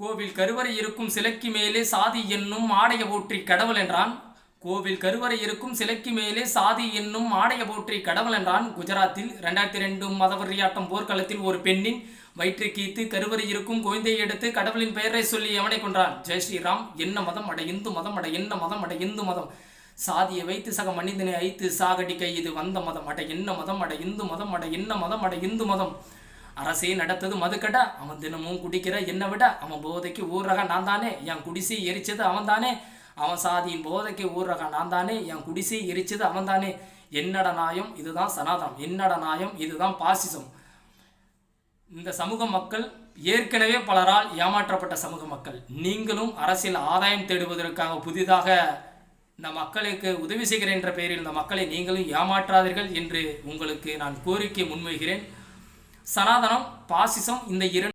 கோவில் கருவறை இருக்கும் சிலைக்கு மேலே சாதி என்னும் ஆடைய போற்றி கடவுள் என்றான். கோவில் கருவறை இருக்கும் சிலைக்கு மேலே சாதி என்னும் ஆடைய போற்றி கடவுள் என்றான். குஜராத்தில் ரெண்டாயிரத்தி ரெண்டு மதவரியாட்டம் போர்க்களத்தில் ஒரு பெண்ணின் வயிற்றை கீத்து கருவறை இருக்கும் குழந்தையை எடுத்து கடவுளின் பெயரை சொல்லி எவனை கொன்றான். ஜெய் ஸ்ரீராம் என்ன மதம்? அட இந்து மதம்? அட என்ன மதம்? அட இந்து மதம்? சாதியை வைத்து சக மனிதனை ஐத்து சாகடிக்க இது வந்த மதம். அட என்ன மதம்? அட இந்து மதம்? அட என்ன மதம்? அட இந்து மதம்? அரசே நடத்தது மதுக்கட. அவன் தினமும் குடிக்கிற என்னை விட அவன் போதைக்கு ஊர்ரக நான் தானே. என் குடிசை எரிச்சது அவன் தானே. அவன் சாதியின் போதைக்கு ஊர்ரக நான் தானே. என் குடிசை எரிச்சது அவன் தானே. என்னட நாயம் இதுதான் சனாதனம். என்னட நாயம் இதுதான் பாசிசம். இந்த சமூக மக்கள் ஏற்கனவே பலரால் ஏமாற்றப்பட்ட சமூக மக்கள். நீங்களும் அரசியல் ஆதாயம் தேடுவதற்காக புதிதாக இந்த மக்களுக்கு உதவி செய்கிறேன் என்ற பெயரில் இந்த மக்களை நீங்களும் ஏமாற்றாதீர்கள் என்று உங்களுக்கு நான் கோரிக்கை முன்வைகிறேன் சனாதனம் பாசிசம் இந்த இரண்டு